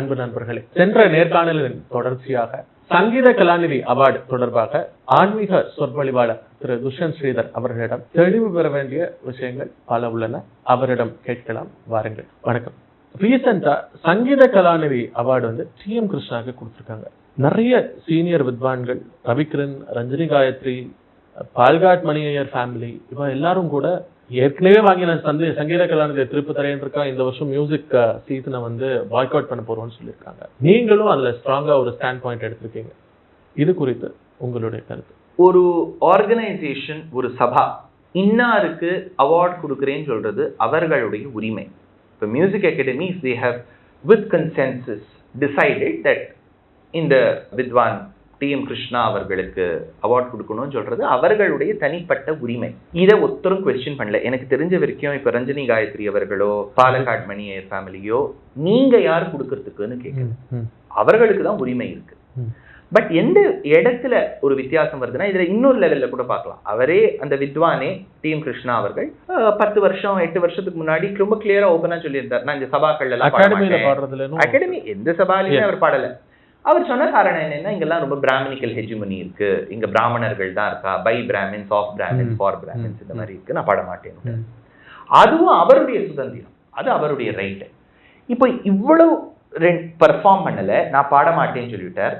அன்பு நண்பர்களே சென்ற நேர்காணலின் தொடர்ச்சியாக சங்கீத கலாநிதி அவார்டு தொடர்பாக ஆன்மீக சொற்பொழிவாளர் திரு துஷ்யந்த் ஸ்ரீதர் அவர்களிடம் தெளிவு பெற வேண்டிய விஷயங்கள் பல உள்ளன. அவரிடம் கேட்கலாம். வாருங்கள். வணக்கம். ரீசெண்டா சங்கீத கலாநிதி அவார்டு வந்து டி எம் கிருஷ்ணாவுக்கு கொடுத்துருக்காங்க. நிறைய சீனியர் வித்வான்கள் ரவிகிரண் ரஞ்சினி காயத்ரி பால்காட் மணியர் ஃபேமிலி இவ எல்லாரும் கூட ஏற்கனவே வாங்கின சந்தி சங்கீத கலாநிதி திருப்பு தரேன் இந்த வருஷம் மியூசிக் சீசனை வந்து பாய்க் பண்ண போறோம்னு சொல்லியிருக்காங்க. நீங்களும் அதுல ஸ்ட்ராங்கா ஒரு ஸ்டாண்ட் பாயிண்ட் எடுத்திருக்கீங்க. இது குறித்து உங்களுடைய கருத்து. ஒரு ஆர்கனைசேஷன் ஒரு சபா இன்னாருக்கு அவார்ட் கொடுக்குறேன்னு சொல்றது அவர்களுடைய உரிமை. இப்போ music academies they have with consensus decided that இந்த வித்வான் டி எம் கிருஷ்ணா அவர்களுக்கு அவார்ட் கொடுக்கணும்னு சொல்றது அவர்களுடைய தனிப்பட்ட உரிமை. இதை ஒருத்தரும் கொஸ்டின் பண்ணல. எனக்கு தெரிஞ்ச வரைக்கும் இப்ப ரஞ்சனி காயத்ரி அவர்களோ பாலக்காட் மணி ஃபேமிலியோ நீங்க யார் கொடுக்கறதுக்குன்னு கேட்கல அவர்களுக்கு தான் உரிமை இருக்கு. பட் எந்த இடத்துல ஒரு வித்தியாசம் வருதுன்னா இதுல இன்னொரு லெவல்ல கூட பார்க்கலாம். அவரே அந்த வித்வானே டி எம் கிருஷ்ணா அவர்கள் பத்து வருஷம் எட்டு வருஷத்துக்கு முன்னாடி ரொம்ப கிளியரா ஓப்பனா சொல்லியிருந்தார். நான் இந்த சபாக்கள் எல்லாம் பாட அகாடமியில மாட்டேன். பாடுறதுல அகாடமி எந்த சபாலையுமே அவர் பாடல. அவர் சொன்ன காரணம் என்னன்னா இங்கெல்லாம் ரொம்ப பிராமணிக்கல் ஹெஜுமனி இருக்கு. இங்க பிராமணர்கள் தான் இருக்கா? By Brahmins of Brahmins. For Brahmins இந்த மாதிரி இருக்கு. நான் பாட மாட்டேன் ம். அதுவும் அவருடைய சுதந்திரம். அது அவருடைய ரைட்டு இப்போ இவ்வளவு பெர்ஃபார்ம் பண்ணல. நான் பாட மாட்டேன்னு சொல்லிட்டார்.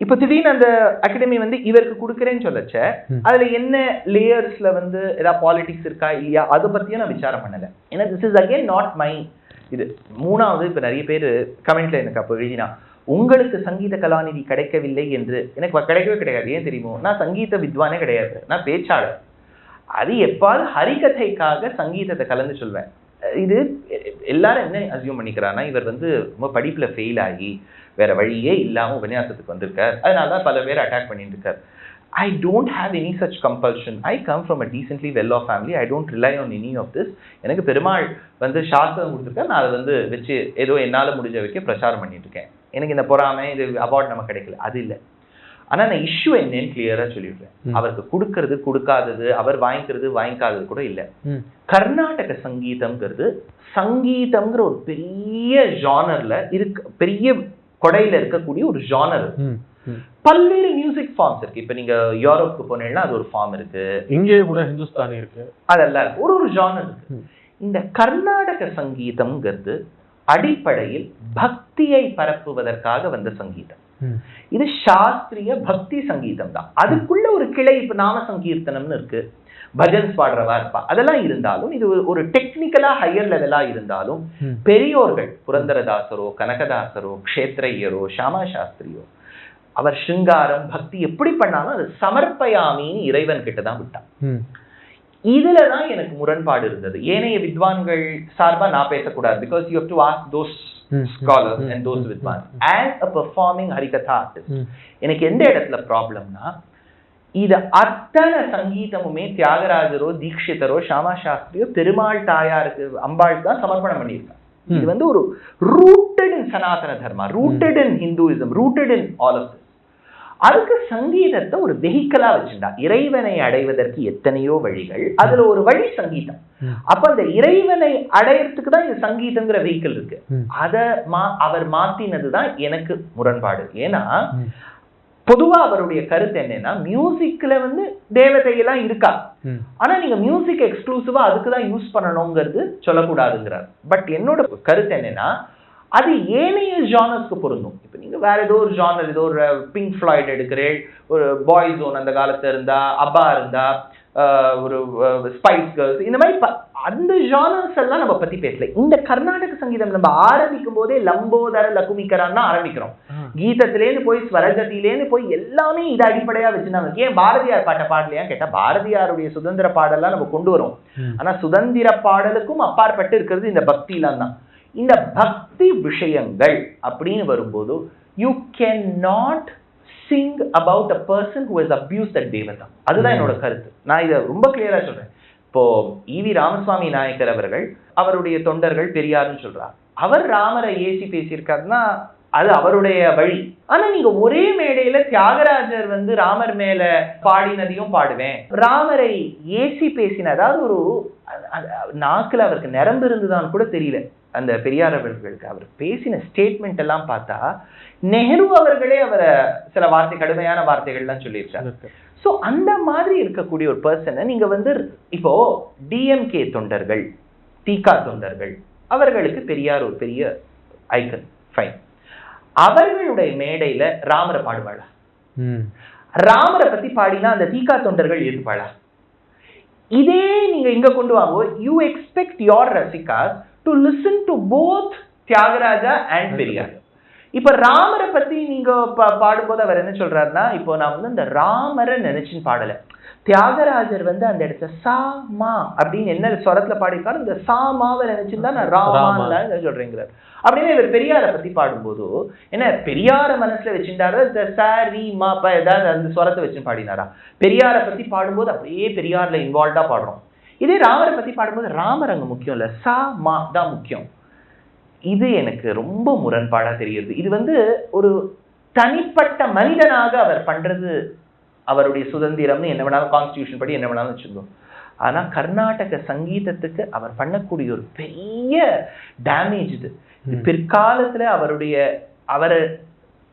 இப்போ திடீர்னு அந்த அகாடமி வந்து இவருக்கு கொடுக்குறேன்னு சொல்லச்ச. அதுல என்ன லேயர்ஸ்ல வந்து ஏதாவது பாலிடிக்ஸ் இருக்கா இல்லையா? அதை பத்தியும் நான் விசாரம் பண்ணல. ஏன்னா this is again not my இது. மூணாவது இப்ப நிறைய பேர் கமெண்ட்ல எனக்கு அப்போ எழுதினா உங்களுக்கு சங்கீத கலாநிதி கிடைக்கவில்லை என்று. எனக்கு கிடைக்கவே கிடையாது. ஏன் தெரியுமோ? நான் சங்கீத வித்வானே கிடையாது. நான் பேச்சாளர். அது எப்பாவது ஹரிகதைக்காக சங்கீதத்தை கலந்து சொல்வேன். இது எல்லாரும் என்ன அசியூம் பண்ணிக்கிறான்னா இவர் வந்து ரொம்ப படிப்பில் ஃபெயில் ஆகி வேற வழியே இல்லாமல் உபன்யாசத்துக்கு வந்திருக்கார். அதனால தான் பல பேர் அட்டாக் பண்ணிட்டு இருக்கார் I don't have any such compulsion I come from a decently well off family I don't rely on any of this எனக்கு பெருமாள் வந்து சாஸ்திரம் கொடுத்துருக்கேன் நான் அதை வந்து வச்சு ஏதோ என்னால் முடிஞ்ச வைக்க பிரச்சாரம் பண்ணிட்டு இருக்கேன். எனக்கு இந்த பொறாமை இது அவார்ட் நமக்கு கிடைக்கல. அது இல்லை. ஆனா நான் இஷ்யூ என்னன்னு கிளியரா சொல்லிடுறேன். அவருக்கு கொடுக்கறது கொடுக்காதது அவர் வாங்கிக்கிறது வாங்கிக்காதது கூட இல்லை. கர்நாடக சங்கீதம்ங்கிறது சங்கீதம்ங்கிற ஒரு பெரிய ஜானர்ல இருக்க பெரிய கொடையில இருக்கக்கூடிய ஒரு ஜானர். பல்வேறு மியூசிக் ஃபார்ம்ஸ் இருக்கு. இப்ப நீங்க யூரோப்க்கு போனீங்கன்னா அது ஒரு ஃபார்ம் இருக்கு. இங்கே கூட ஹிந்துஸ்தானி இருக்கு. அதெல்லாம் இருக்கு. ஒரு ஒரு ஜானர் இருக்கு. இந்த கர்நாடக சங்கீதம்ங்கிறது அடிப்படையில் பக்தியை பரப்புவதற்காக வந்த சங்கீதம். இது சாஸ்திரிய பக்தி சங்கீதம் தான் அதுக்குள்ள ஒரு கிளை இப்ப நாம சங்கீர்த்தனம்னு இருக்கு பஜன்ஸ் பாடுறவா இருப்பா அதெல்லாம் இருந்தாலும் இது ஒரு- டெக்னிக்கலா ஹையர் லெவலா இருந்தாலும். பெரியோர்கள் புரந்தரதாசரோ கனகதாசரோ க்ஷேத்ரையரோ ஷாமா சாஸ்திரியோ அவர் சிங்காரம் பக்தி எப்படி பண்ணாலும் அது சமர்ப்பயாமின்னு இறைவன் கிட்ட தான் விட்டான். இதுல தான் எனக்கு முரண்பாடு இருந்தது ஏனைய வித்வான்கள் சார்பா நான் பேசக்கூடாது because you have to ask those. Scholars. And those. Vidwan as a performing harikatha artist. எனக்கு எந்த இடத்துல ப்ராப்ளம்னா இது அத்தனை சங்கீதமுமே தியாகராஜரோ தீக்ஷிதரோ ஷாமா சாஸ்திரியோ பெருமாள் தாயாருக்கு அம்பாள் தான் சமர்ப்பணம் பண்ணியிருக்காங்க இது. வந்து ஒரு rooted in Sanatana Dharma rooted in Hinduism rooted in all of அதுக்கு சங்கீதத்தை ஒரு வெஹிக்கலா வச்சுட்டா இறைவனை அடைவதற்கு எத்தனையோ வழிகள் அதுல ஒரு வழி சங்கீதம். அப்ப அந்த இறைவனை அடையறதுக்கு தான் இந்த சங்கீதங்கிற வெஹிக்கிள் இருக்கு. அத மா அவர் மாத்தினது தான் எனக்கு முரண்பாடு ஏன்னா. பொதுவா அவருடைய கருத்து என்னன்னா மியூசிக்ல வந்து தேவதையெல்லாம் இருக்கா ம். ஆனா நீங்க மியூசிக் எக்ஸ்க்ளூசிவா அதுக்கு தான் யூஸ் பண்ணணுங்கிறது சொல்லக்கூடாதுங்கிறார் பட் என்னோட கருத்து என்னன்னா அது ஏனைய ஜானர்ஸ்க்கு பொருந்தும். இப்போ நீங்க வேற ஏதோ ஒரு ஜானர் ஏதோ ஒரு பிங்க் ஃப்ளாய்ட் எடுக்கிறேன் ஒரு பாய் ஜோன் அந்த காலத்துல இருந்தா அப்பா இருந்தா ஒரு ஸ்பைஸ் கேர்ள்ஸ் இந்த மாதிரி அந்த ஜானர்ஸ் எல்லாம் நம்ம பத்தி பேசல. இந்த கர்நாடக சங்கீதம் நம்ம ஆரம்பிக்கும் போதே லம்போதர லகுமிக்கரான் தான் ஆரம்பிக்கிறோம். கீதத்திலேருந்து போய் ஸ்வரஜத்திலேருந்து போய் எல்லாமே இது அடிப்படையா வச்சுருந்தாங்க ஏன் பாரதியார் பாட்டை பாடலையா கேட்டா பாரதியாருடைய சுதந்திர பாடலாம் நம்ம கொண்டு வரோம். ம். ஆனா சுதந்திர பாடலுக்கும் அப்பாற்பட்டு இருக்கிறது இந்த பக்திலாம் தான் இந்த பக்தி விஷயங்கள் அப்படின்னு வரும்போது you can not sing about a person who is abuse that devata அதுதான் என்னோட கருத்து. நான் இதை ரொம்ப கிளியரா சொல்றேன். இப்போ ஈவி ராமசுவாமி நாயக்கர் அவர்கள் அவருடைய தொண்டர்கள் பெரியார்னு சொல்றார். அவர் ராமரை ஏசி பேசியிருக்காருன்னா அது அவருடைய வழி. ஆனா நீங்க ஒரே மேடையில தியாகராஜர் வந்து ராமர் மேல பாடினதையும் பாடுவேன். ராமரை ஏசி பேசின அதாவது ஒரு நாக்குல அவருக்கு நரம்பு இருந்துதான்னு கூட தெரியல. அந்த பெரியார் அவர்களுக்கு அவர் பேசின ஸ்டேட்மெண்ட் எல்லாம் பார்த்தா நெஹ்ரு அவர்களே அவரை சில வார்த்தை கடுமையான வார்த்தைகள்லாம் சொல்லியிருக்காரு. ஸோ அந்த மாதிரி இருக்கக்கூடிய ஒரு பர்சனை நீங்க வந்து இப்போ டிஎம்கே தொண்டர்கள் தீகா தொண்டர்கள் அவர்களுக்கு பெரியார் ஒரு பெரிய ஐக்கன் ஃபைன் அவர்களுடைய மேடையில ராமரை பாடுவாளா. ராமரை பத்தி பாடினா அந்த தீகா தொண்டர்கள் ஏற்றுப்பாளா இதே நீங்க இங்க கொண்டு வாங்க you expect your rasikas to listen to both Thyagaraja and Periyar. இப்ப ராமரை பத்தி நீங்க பாடும்போது அவர் என்ன சொல்றாருன்னா இப்போ நான் வந்து இந்த ராமரை நினைச்சுன்னு பாடல. தியாகராஜர் வந்து அந்த இடத்துல சா மா அப்படின்னு என்ன ஸ்வரத்துல பாடிருக்காரு இந்த சா மாவை நினைச்சுன்னு தான் நான் ராமான்னு சொல்றேங்கிறார். அப்படின்னு இவர் பெரியாரை பத்தி பாடும்போது என்ன பெரியார மனசுல வச்சுட்டாரோ இந்த சாரி மா ப ஏதாவது அந்த ஸ்வரத்தை வச்சு பாடினாரா? பெரியாரை பத்தி பாடும்போது அப்படியே பெரியார்ல இன்வால்வ்டா பாடுறோம். இதே ராமரை பத்தி பாடும்போது ராமர் அங்க முக்கியம் இல்ல. சா மா தான் முக்கியம். இது எனக்கு ரொம்ப முரண்பாடா தெரியுது. இது வந்து ஒரு தனிப்பட்ட மனிதனாக அவர் பண்றது அவருடைய சுதந்திரம்னு என்ன வேணாலும் கான்ஸ்டியூஷன் படி என்ன வேணாலும் வச்சுருந்தோம் ஆனா கர்நாடக சங்கீதத்துக்கு அவர் பண்ணக்கூடிய ஒரு பெரிய டேமேஜ் இது. பிற்காலத்துல அவருடைய அவரை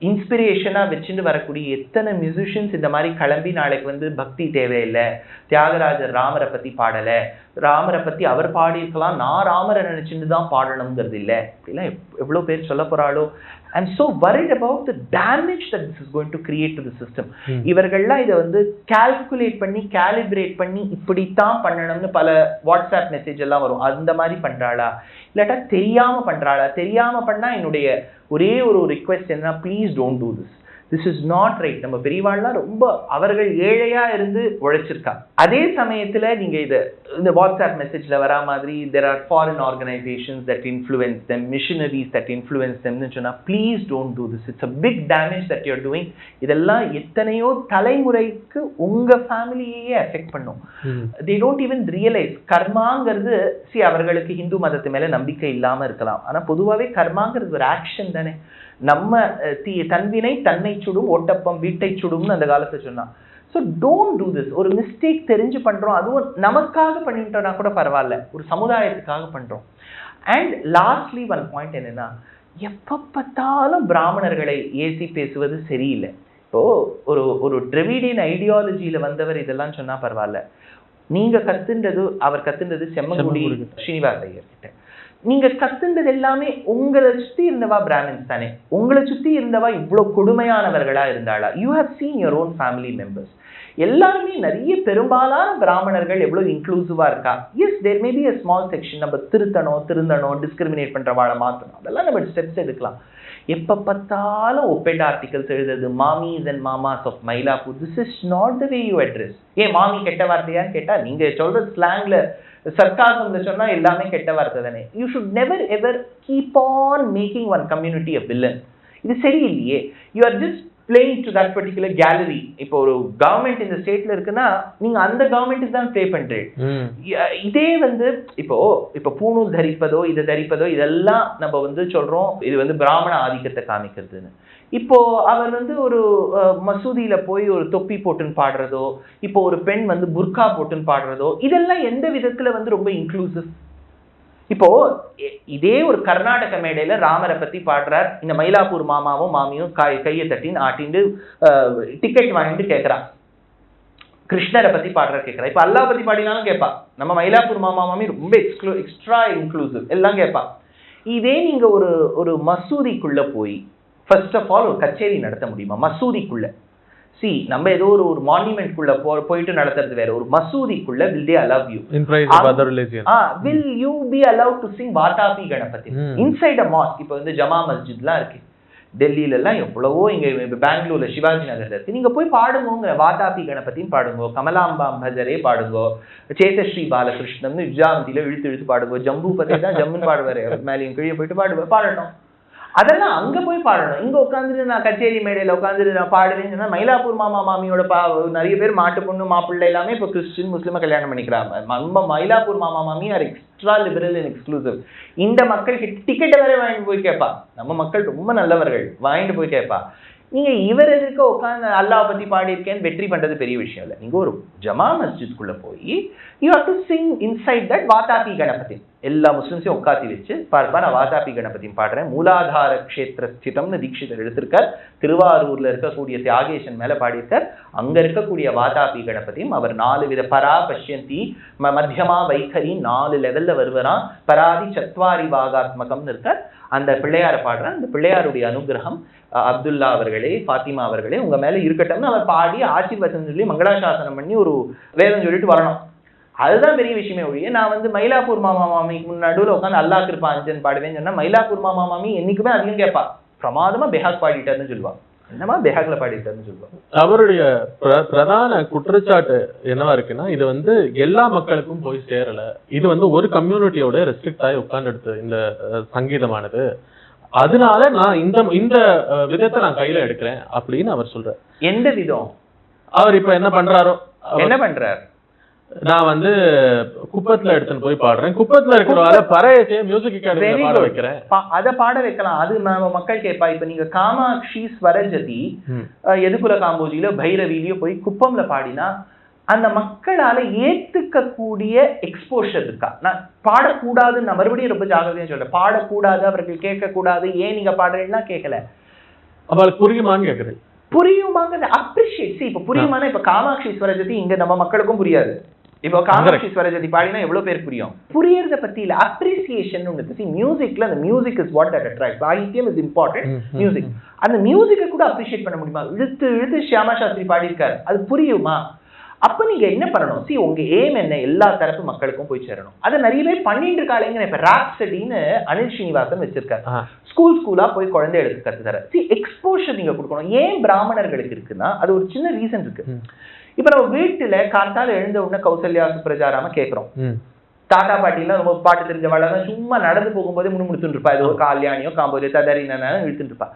இன்ஸ்பிரேஷனா வச்சுட்டு வரக்கூடிய எத்தனை மியூசிஷியன்ஸ் இந்த மாதிரி கிளம்பி நாளைக்கு வந்து பக்தி தேவையில்லை தியாகராஜர் ராமரை பத்தி பாடல ராமரை பத்தி அவர் பாடியிருக்கலாம் நான் ராமரை நினைச்சுட்டு தான் பாடணுங்கிறது இல்லை. அப்படிலாம் எவ்- எவ்வளவு பேர் சொல்ல போறாளோ. I'm so worried about the damage that this is going to create to the system. ம். இவர்கள்லாம் இதை வந்து கால்குலேட் பண்ணி கேலிப்ரேட் பண்ணி இப்படித்தான் பண்ணணும்னு பல வாட்ஸ்அப் மெசேஜ் எல்லாம் வரும். அந்த மாதிரி பண்றாளா? இல்லாட்டா தெரியாம பண்றாளா? தெரியாம பண்ணா என்னுடைய ஒரே ஒரு ரிக்வெஸ்ட் என்ன please don't do this this is not right நம்ம பெரியவாள்லாம் ரொம்ப அவர்கள் ஏழையா இருந்து உழைச்சிருக்கா அதே சமயத்துல நீங்க இது இந்த வாட்ஸ்அப் மெசேஜ்ல வரா மாதிரி there are foreign organisations that influence them missionaries that influence தெம்னு சொன்னா please don't do this it's a big damage that you're doing இதெல்லாம் எத்தனையோ தலைமுறைக்கு உங்க ஃபேமிலியையே அஃபெக்ட் பண்ணும். தே டோன்ட் ஈவன் ரியலைஸ் கர்மாங்கிறது சி அவர்களுக்கு ஹிந்து மதத்து மேல நம்பிக்கை இல்லாம இருக்கலாம். ஆனா பொதுவாவே கர்மாங்கிறது ஒரு ஆக்ஷன் தானே. நம்ம தீ தன்வினை தன்னை சுடும் ஓட்டப்பம் வீட்டை சுடும்னு அந்த காலத்துல சொன்னான். ஸோ டோன்ட் டூ திஸ் ஒரு மிஸ்டேக் தெரிஞ்சு பண்றோம் அதுவும் நமக்காக பண்ணிட்டோம்னா கூட பரவாயில்ல. ஒரு சமுதாயத்துக்காக பண்றோம். அண்ட் லாஸ்ட்லி ஒன் பாயிண்ட் என்னன்னா எப்ப பார்த்தாலும் பிராமணர்களை ஏசி பேசுவது சரியில்லை. இப்போ ஒரு ஒரு டிரெவிடியன் ஐடியாலஜியில வந்தவர் இதெல்லாம் சொன்னா பரவாயில்ல. நீங்க கத்துன்றது அவர் கத்துன்றது செம்மங்குடி. ஸ்ரீனிவாச கிட்ட. நீங்க கத்துண்டது எல்லாமே உங்களை சுத்தி இருந்தவா பிராமின்ஸ் தானே? உங்களை சுத்தி இருந்தவா இவ்வளவு கொடுமையானவர்களா இருந்தாளா? You have seen your own family members எல்லாருமே நிறைய பெரும்பாலான பிராமணர்கள் எவ்வளவு இன்க்ளூசிவா இருக்கா? Yes there may be a small section நம்ம திருத்தணும் திருந்தணும் டிஸ்கிரிமினேட் பண்றவாளை மாத்தணும். அதெல்லாம் நம்ம ஸ்டெப்ஸ் எடுக்கலாம். எப்ப பார்த்தாலும் ஒப்பேட் ஆர்டிகல்ஸ் எழுதுறது mamis and mamas of Mylapore this is not the way you address ஏன் மாமி கெட்ட வார்த்தையான்னு கேட்டா நீங்க சொல்ற ஸ்லாங்ல சர்க்காசம்ல சொன்னா எல்லாமே கெட்ட வார்த்தை தானே. You should never ever keep on making one community a villain இது சரியில்லையே. You are just playing to that particular gallery இப்போ ஒரு கவர்மெண்ட் இந்த ஸ்டேட்ல இருக்குன்னா நீங்க அந்த கவர்மெண்ட்டுக்கு தான் ப்ளே பண்றீங்க. ய- இதே வந்து இப்போ இப்போ பூணூல் தரிப்பதோ இதை தரிப்பதோ இதெல்லாம் நம்ம வந்து சொல்றோம். இது வந்து பிராமண ஆதிக்கத்தை காமிக்கிறதுன்னு. இப்போ அவர் வந்து ஒரு மசூதியில போய் ஒரு தொப்பி போட்டுன்னு பாடுறதோ இப்போ ஒரு பெண் வந்து புர்கா போட்டுன்னு பாடுறதோ இதெல்லாம் எந்த விதத்துல வந்து ரொம்ப இன்க்ளூசிவ் இப்போ இதே ஒரு கர்நாடக மேடையில ராமரை பத்தி பாடுறார் இந்த மயிலாப்பூர் மாமாவும் மாமியும் கை கையை தட்டின்னு ஆட்டின்னு டிக்கெட் வாங்கிட்டு கேட்கறான் கிருஷ்ணரை பத்தி பாடுற கேட்கிறா இப்ப அல்லாஹ் பத்தி பாடினாலும் கேட்பா நம்ம மயிலாப்பூர் மாமா மாமி ரொம்ப எக்ஸ்க்ளூ எக்ஸ்ட்ரா இன்க்ளூசிவ் எல்லாம் கேட்பா இதே நீங்க ஒரு ஒரு மசூதிக்குள்ள போய் ஃபர்ஸ்ட் ஆஃப் ஆல் ஒரு கச்சேரி நடத்த முடியுமா? மசூதிக்குள்ள. சி நம்ம ஏதோ ஒரு ஒரு மான்யூமெண்ட்குள்ள போ போயிட்டு நடத்துறது வேற. ஒரு மசூதிக்குள்ள will they allow you will you be allowed to sing Vatapi Ganapati. Inside a mosque இப்போ வந்து ஜமா மஸ்ஜித்லாம் இருக்கு. டெல்லியில எல்லாம் எவ்வளவோ இங்க பெங்களூர்ல சிவாஜி நகர்ல இருக்கு. நீங்க போய் பாடுங்க வாதாபி கணபதியும் பாடுங்க. கமலாம்பாம் பஜரே பாடுங்க. சேதஸ்ரீ பாலகிருஷ்ணன் விஜயாவந்தியில இழுத்து இழுத்து பாடுங்க. ஜம்பு பத்தி தான் ஜம்முன்னு பாடுவாரு. மேலேயும் கீழே போயிட்டு பாடுவார். பாடணும். அதெல்லாம் அங்க போய் பாடணும். இங்க உட்காந்துட்டு நான் கச்சேரி மேடையில உட்காந்துட்டு நான் பாடுவேன்னு சொன்னா மயிலாப்பூர் மாமா மாமியோட பா நிறைய பேர் மாட்டு பொண்ணு மாப்பிள்ளை எல்லாமே இப்போ கிறிஸ்டின் முஸ்லீமை கல்யாணம் பண்ணிக்கிறாங்க. நம்ம மயிலாப்பூர் மாமா மாமி are extra liberal and exclusive இந்த மக்கள் டிக்கெட்டை வரை வாங்கிட்டு போய் கேட்பா. நம்ம மக்கள் ரொம்ப நல்லவர்கள். வாங்கிட்டு போய் கேட்பா. நீங்க இவர் இருக்க உட்காந்து அல்லாஹ் பற்றி பாடியிருக்கேன்னு வெற்றி பண்றது பெரிய விஷயம் இல்லை. நீங்க ஒரு ஜமா மஸ்ஜித்குள்ளே போய் you have to sing inside that Vatapi Ganapati. எல்லா முஸ்லிம்ஸையும் உட்காத்தி வச்சு பார்ப்பா நான் வாதாபி கணபதியும் பாடுறேன். மூலாதார க்ஷேத்திர ஸ்திதம்னு தீட்சிதர் எடுத்திருக்கார். திருவாரூர்ல இருக்கக்கூடிய தியாகேசன் மேல பாடியிருக்கார். அங்க இருக்கக்கூடிய வாதாபி கணபதியும் அவர் நாலு வித பரா பஷ்யந்தி ம- மத்தியமா வைகரி நாலு லெவல்ல வருவரான் பராதி சத்வாரி வாகாத்மகம்னு இருக்கார். அந்த பிள்ளையாரை பாடுறேன் அந்த பிள்ளையாருடைய அனுகிரகம் அஹ், அப்துல்லா அவர்களே ஃபாத்திமா அவர்களே உங்க மேல இருக்கட்டும்னு அவர் பாடி ஆசீர்வசனம் சொல்லி மங்களாசாசனம் பண்ணி ஒரு வேதம் சொல்லிட்டு வரணும். அதுதான் பெரிய விஷயமே ஒழிய நான் வந்து மயிலாப்பூர் மாமா மாமிக்கு நடுவுல உட்காந்து அல்லா கிருப்பா அஞ்சன் பாடுவேன்னு சொன்னா மயிலாப்பூர் மாமா மாமி என்னைக்குமே அதிகம் கேட்பா. பிரமாதமா பெஹாக் பாடிட்டாருன்னு சொல்லுவா. என்னமா பெஹாக்ல பாடிட்டாருன்னு சொல்லுவா அவருடைய பிர- பிரதான குற்றச்சாட்டு என்னவா இருக்குன்னா இது வந்து எல்லா மக்களுக்கும் போய் சேரல. இது வந்து ஒரு கம்யூனிட்டியோட ரெஸ்ட்ரிக்ட் ஆகி உட்கார்ந்துடுது இந்த சங்கீதமானது. அதனால நான் இந்த இந்த விதத்தை நான் கையில எடுக்கிறேன் அப்படின்னு அவர் சொல்றார். எந்த விதம்? அவர் இப்ப என்ன பண்றாரோ என்ன பண்றார்? நான் வந்து குப்பத்துல எடுத்துன்னு போய் பாடுறேன். குப்பத்துல இருக்கிறவால பறையச்சே மியூசிக் அகாடமியில பாட. வைக்கிறேன். அத பாட வைக்கலாம். அது நம்ம மக்கள் கேட்பா. இப்ப நீங்க காமாட்சி ஸ்வரஜதி எதுகுல காம்போஜிலோ பைரவிலையோ போய் குப்பம்ல பாடினா அந்த மக்களால ஏத்துக்கக்கூடிய எக்ஸ்போஷர் இருக்கா? நான் பாடக்கூடாதுன்னு நான் மறுபடியும் ரொம்ப ஜாகிரதையா சொல்றேன். பாடக்கூடாது அவர்கள் கேட்கக்கூடாது ஏன் நீங்க பாடுறீங்கன்னா கேட்கல. அவளுக்கு புரியுமான்னு கேக்குறேன் புரியுமாங்கிறத அப்ரிஷியேட் சி இப்ப புரியுமானா இப்ப காமாட்சி ஸ்வரஜதி இங்க நம்ம மக்களுக்கும் புரியாது. இப்போ காமாட்சி ஸ்வரஜதி பாடினா எவ்வளவு பேர் புரியும்? புரியறத பத்தி இல்ல அப்ரிசியேஷன் ஒன்று சி மியூசிக்ல அந்த music is what that attract சாகித்யம் is important music அந்த மியூசிக்கை கூட அப்ரிஷியேட் பண்ண முடியுமா? இழுத்து இழுத்து ஷியாமா சாஸ்திரி பாடியிருக்காரு. அது புரியுமா? அப்ப நீங்க என்ன பண்ணணும்? சி உங்க ஏம் என்ன? எல்லா தரப்பு மக்களுக்கும் போய் சேரணும். அதை நிறைய பேர் பண்ணிட்டு இருக்காளேங்க. இப்ப ராப்சடின்னு அனில் ஸ்ரீனிவாசன் வச்சிருக்காரு. ஸ்கூல் ஸ்கூலா போய் குழந்தை எடுத்து கத்து தர சி எக்ஸ்போஷர் நீங்க கொடுக்கணும். ஏன் பிராமணர்களுக்கு இருக்குன்னா அது ஒரு சின்ன ரீசன் இருக்கு. இப்ப நம்ம வீட்டுல காத்தால எழுந்த உடனே கௌசல்யா சுப்ரஜாராம கேக்குறோம். ம். தாத்தா பாட்டிலாம் ரொம்ப பாட்டு தெரிஞ்சவள தான் சும்மா நடந்து போகும்போதே முணுமுணுத்துட்டு இருப்பா ஏதோ ஒரு கால்யாணியோ காம்போதியோ ததறினா இழுத்துட்டு இருப்பா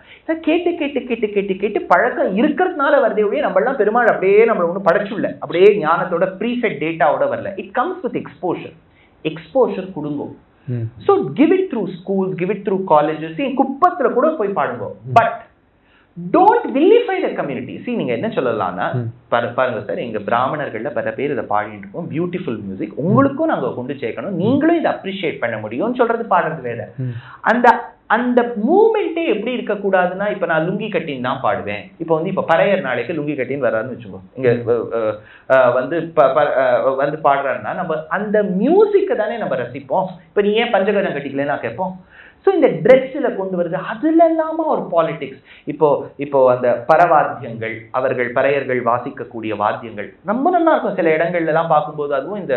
கேட்டு கேட்டு கேட்டு கேட்டு கேட்டு பழக்கம் இருக்கிறதுனால வருதே ஒழிய நம்ம எல்லாம் பெருமாள் அப்படியே நம்மள ஒன்றும் படைச்சுள்ள அப்படியே ஞானத்தோட ப்ரீசெட் டேட்டாவோட வரல. It comes with exposure exposure கொடுங்க. ம். So give it through schools give it through colleges குப்பத்துல கூட போய் பாடுங்க. But don't vilify the community C நீங்க என்ன சொல்லலாம்னா பாருங்க சார் எங்க பிராமணர்கள்ல பல பேர் இதை பாடிட்டு இருக்கோம். பியூட்டிஃபுல் மியூசிக் உங்களுக்கும் நாங்க கொண்டு சேர்க்கணும். நீங்களும் இதை அப்ரிஷியேட் பண்ண முடியும்னு சொல்றது பாடுறது வேற. அந்த அந்த மூமெண்ட்டே எப்படி இருக்கக்கூடாதுன்னா இப்ப நான் லுங்கி கட்டின்னு தான் பாடுவேன். இப்போ வந்து இப்ப பறையர் நாளைக்கு லுங்கி கட்டின்னு வர்றாருன்னு வச்சுக்கோ. இங்க வந்து பாடுறாருன்னா நம்ம அந்த மியூசிக்கை தானே நம்ம ரசிப்போம். இப்ப நீ ஏன் பஞ்சகஜம் கட்டிக்கலன்னா கேட்போம்? ஸோ இந்த ட்ரெஸ்ஸில் கொண்டு வருது. அதுல இல்லாம ஒரு பாலிடிக்ஸ் இப்போ இப்போ அந்த பரவாத்தியங்கள் அவர்கள் பறையர்கள் வாசிக்கக்கூடிய வாத்தியங்கள். ரொம்ப நல்லா இருக்கும். சில இடங்கள்ல எல்லாம் பார்க்கும்போது அதுவும் இந்த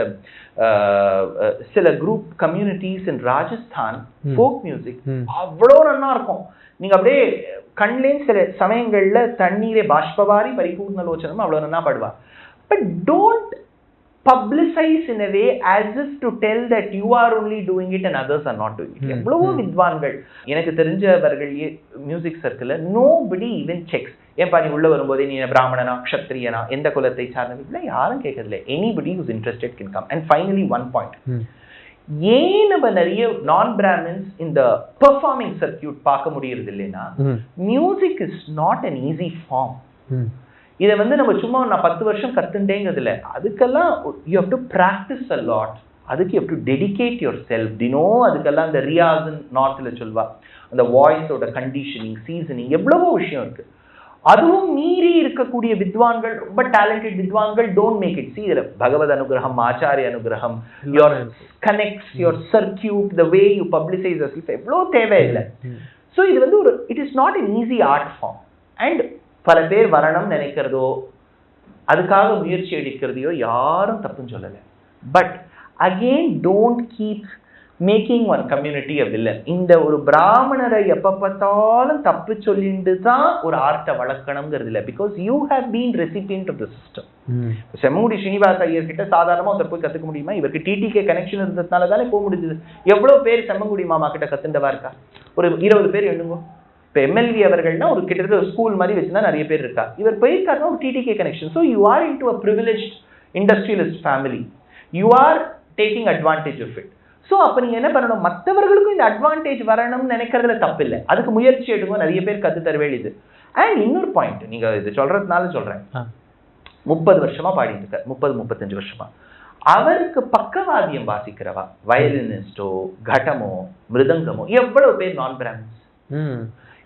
சில group communities in Rajasthan. Folk music. அவ்வளோ நல்லா இருக்கும். நீங்க அப்படியே கண்லேயும் சில சமயங்கள்ல தண்ணீரை பாஷ்பவாரி பரிபூர்ண லோச்சனம் அவ்வளோ நல்லா பாடுவா but don't publicize in a way as if to tell that you are only doing it and others are not doing it. ம், எவ்வளவோ ம். வித்வான்கள் எனக்கு தெரிஞ்சவர்கள் music circle nobody even checks ஏன்பா நீ உள்ள வரும்போதே நீ பிராமணனா க்ஷத்ரியனா எந்த குலத்தை சார்ந்தது இல்லை யாரும் கேட்கறதில்ல anybody who's interested can come and finally one point. ஏன் நம்ம நிறைய நான் பிராமின்ஸ் இந்த பெர்ஃபார்மிங் சர்க்கியூட் பார்க்க முடியறது இல்லைன்னா. Music is not an easy form. இதை வந்து நம்ம சும்மா நான் பத்து வருஷம் கத்துட்டேங்கிறது இல்ல அதுக்கெல்லாம் you have to practise a lot அதுக்கு you to dedicate yourself தினம் அதுக்கெல்லாம் இந்த ரியாஸ்ன்னு நார்த்தில் சொல்வா. அந்த வாய்ஸோட கண்டிஷனிங் சீசனிங் எவ்வளவோ விஷயம் இருக்கு. அதுவும் மீறி இருக்கக்கூடிய வித்வான்கள் ரொம்ப டேலண்டட் வித்வான்கள் டோன்ட் மேக் இட் சி இதுல பகவத் அனுகிரகம் ஆச்சாரிய அனுகிரகம் your connects your circuit the way you publicise எவ்வளோ தேவையில்லை. ம். ஸோ இது வந்து ஒரு it is not an easy art form and பல பேர் வரணும்னு நினைக்கிறதோ அதுக்காக முயற்சி எடுக்கிறதையோ யாரும் தப்புன்னு சொல்லலை. But again don't keep making one community a villain இந்த ஒரு பிராமணரை எப்ப பார்த்தாலும் தப்பு சொல்லிட்டு தான் ஒரு ஆர்ட்டை வளர்க்கணுங்கிறது இல்லை. Because you have been recipient of the system ம். செம்மங்குடி ஸ்ரீனிவாச ஐயர் கிட்ட சாதாரணமா ஒருத்தர் போய் கத்துக்க முடியுமா? இவருக்கு டிடிகே கனெக்ஷன் இருந்ததுனால தானே போக முடிஞ்சது. எவ்வளவு பேர் செம்மங்குடி மாமா கிட்ட கத்துண்டவா இருக்கா? ஒரு இருபது பேர் எண்ணுங்க. இப்போ எம்எல்வி அவர்கள்னா ஒரு கிட்டத்தட்ட ஒரு ஸ்கூல் மாதிரி வச்சுதான் நிறைய பேர் இருக்கா? இவர் போயிருக்காருன்னா ஒரு TTK connection so you are in to a privilege industrialist family you are taking advantage of it so அப்போ நீங்க என்ன பண்ணணும்? மற்றவர்களுக்கும் இந்த அட்வான்டேஜ் வரணும்னு நினைக்கிறதுல தப்பு இல்லை. அதுக்கு முயற்சி எடுக்கும் நிறைய பேர் கத்து தர வேண்டியது. அண்ட் இன்னொரு பாயிண்ட் நீங்க இது சொல்றதுனால சொல்றேன். ஆ. முப்பது வருஷமா பாடிட்டு இருக்கார். முப்பது முப்பத்தஞ்சு வருஷமா. அவருக்கு பக்கவாதியம் வாசிக்கிறவா? வயலினிஸ்டோ கடமோ மிருதங்கமோ? எவ்வளவு பேர் நான் பிராமின்ஸ்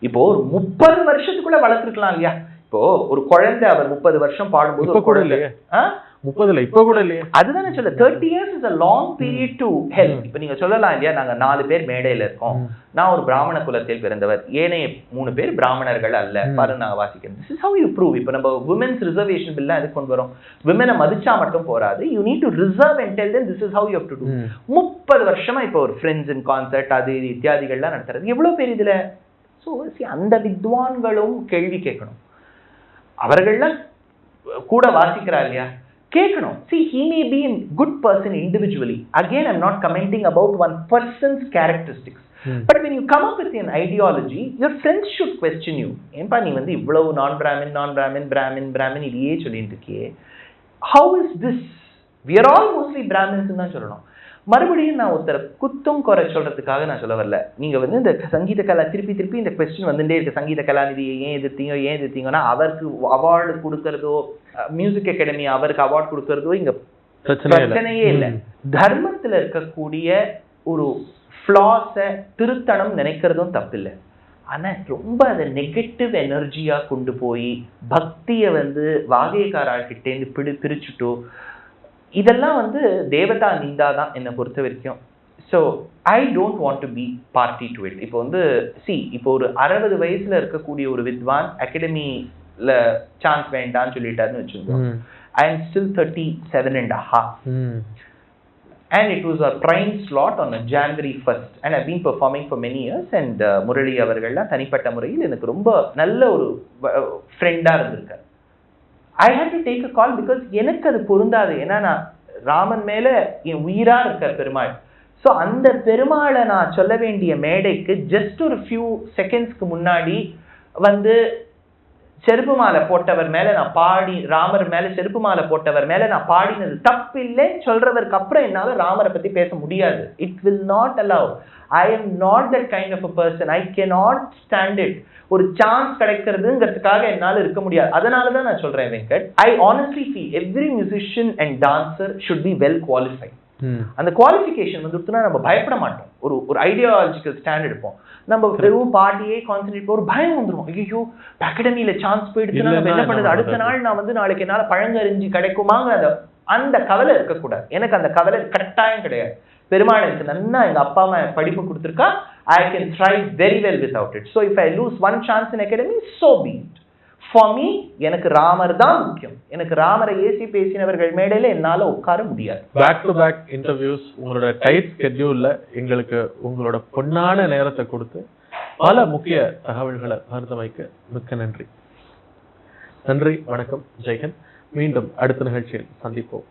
இப்போ ஒரு முப்பது வருஷத்துக்குள்ள வளர்த்துருக்கலாம் இல்லையா? இப்போ ஒரு குழந்தை அவர் முப்பது வருஷம் பாடும்போது ஒரு கூட குழந்தை? முப்பதுல இப்ப கூட இல்லையே. அதுதானே சொல்ல thirty years is a long period to help. இப்போ நீங்க சொல்லலாம் இல்லையா? நாங்க நாலு பேர் மேடையில இருக்கோம். நான் ஒரு பிராமண குலத்தில் பிறந்தவர். ஏனைய மூணு பேர் பிராமணர்கள் அல்ல. பாரு நாங்க வாசிக்கிறோம் this is how you prove இப்போ நம்ம விமன்ஸ் ரிசர்வேஷன் பில்லாம் எதுக்கு கொண்டு வரோம்? விமனை மதிச்சா மட்டும் போராது you need to reserve and tell this is how you to do. முப்பது வருஷமா இப்போ ஒரு ஃப்ரெண்ட்ஸ் இன் கான்சர்ட் அது இது இத்தியாதிகள்லாம் நடத்துறது. எவ்வளவு பேர் இதுல? ஸோ அந்த வித்வான்களும் கேள்வி கேட்கணும் அவர்கள்லாம் கூட வாசிக்கிறா இல்லையா கேட்கணும் see he may be a good person individually again i'm not commenting about one person's characteristics ம். but when you come up with an ideology your friends should question you ஏன்பா நீ வந்து இவ்வளவு நான் பிராமின் நான் பிராமின் பிராமின் பிராமின் இதையே சொல்லிட்டு இருக்கியே is this we are all mostly brahmins தான் சொல்லணும் மறுபடியும் நான் ஒருத்தரை குத்தம் குறை சொல்றதுக்காக நான் சொல்ல வரல. நீங்க வந்து இந்த சங்கீத கலா திருப்பி திருப்பி இந்த கொஸ்டின் வந்துட்டே இருக்கு. சங்கீத கலாநிதியை ஏன் எதிர்த்தீங்க ஏன் எதிர்த்தீங்கன்னா அவருக்கு அவார்டு கொடுக்கறதோ மியூசிக் அகாடமி அவருக்கு அவார்டு கொடுக்கறதோ இங்க பிரச்சனையே இல்ல. தர்மத்துல இருக்கக்கூடிய ஒரு ஃப்ளாஸை திருத்தணும் நினைக்கிறதும் தப்பில்லை. ஆனா ரொம்ப அதை நெகட்டிவ் எனர்ஜியா கொண்டு போய் பக்தியை வந்து வாகையக்காரார்கிட்டேருந்து பிடி பிரிச்சுட்டோ இதெல்லாம் வந்து தேவதா நிந்தா தான் என்னை பொறுத்த வரைக்கும். So I don't want to be party to it இப்போ வந்து சி இப்போ ஒரு அறுபது வயசுல இருக்கக்கூடிய ஒரு வித்வான் அகாடமியில் சான்ஸ் வேண்டாம்னு சொல்லிட்டாருன்னு வச்சுருந்தோம். I am still thirty seven and half ம். and it was a prime slot on a January 1st and I've been performing for many years. And uh, Murali அவர்கள்லாம் தனிப்பட்ட முறையில் எனக்கு ரொம்ப நல்ல ஒரு ஃப்ரெண்டாக இருந்திருக்கார். I hate to take a call because எனக்கு அது பொருந்தாது. ஏன்னா நான் ராமன் மேலே என் உயிராக இருக்கிற பெருமாள். ஸோ அந்த பெருமாளை நான் சொல்ல வேண்டிய மேடைக்கு ஜஸ்ட் ஒரு ஃபியூ செகண்ட்ஸ்க்கு முன்னாடி வந்து செருப்பு மாலை போட்டவர் மேலே நான் பாடி ராமர் மேலே செருப்பு மாலை போட்டவர் மேலே நான் பாடினது தப்பில்லே. சொல்கிறவருக்கு அப்புறம் என்னால் ராமரை பற்றி பேச முடியாது. It will not allow I am not that kind of a person I can not stand it ஒரு சான்ஸ் கிடைக்கிறதுங்கிறதுக்காக என்னால இருக்க முடியாது. அதனால தான் நான் சொல்றேன் Venkat. I honestly feel every musician and dancer should be well qualified. அந்த குவாலிஃபிகேஷன் வந்துட்டுனா நம்ம பயப்பட மாட்டோம். ஒரு ஒரு ஐடியாலஜிக்கல் ஸ்டாண்ட் எடுப்போம். நம்ம வெறும் பாட்டியே கான்சென்ட்ரேட் ஒரு பயம் வந்துரும். ஐயோ அகாடமியில சான்ஸ் போயிடுச்சுன்னா நம்ம என்ன என்ன அடுத்த? நாள் நான் வந்து நாளைக்கு என்னால பழங்கறிஞ்சி கிடைக்குமாங்க அந்த அந்த கவலை இருக்கக்கூடாது. எனக்கு அந்த கவலை கட்டாயம் கிடையாது. பெருமாள் எனக்கு நன்னா எங்க அப்பா அம்மா படிப்பு கொடுத்துருக்கா. I can try very well without it so if I lose one chance in academy so be it for me எனக்கு ராமர் தான் முக்கியம். எனக்கு ராமரை ஏசி பேசினவர்கள் மேடையில என்னால உட்கார முடியாது. பேக் டு பேக் இன்டர்வியூஸ் உங்களோட டைட் ஸ்கெட்யூல்ல எங்களுக்கு உங்களோட பொன்னான நேரத்தை கொடுத்து பல முக்கிய தகவல்களை பகிர்ந்தமைக்கு மிக்க நன்றி. நன்றி வணக்கம் ஜெயகன் மீண்டும் அடுத்த நிகழ்ச்சியில் சந்திப்போம்.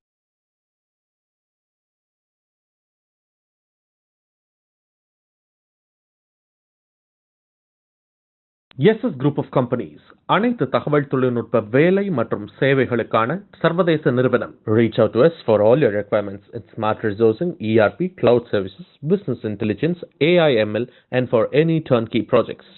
எஸ்எஸ் குரூப் ஆஃப் கம்பெனிஸ் அனைத்து தகவல் தொழில்நுட்ப வேலை மற்றும் சேவைகளுக்கான சர்வதேச நிறுவனம் reach out us for all your requirements in smart resourcing erp cloud services business intelligence ai ml and for any turnkey projects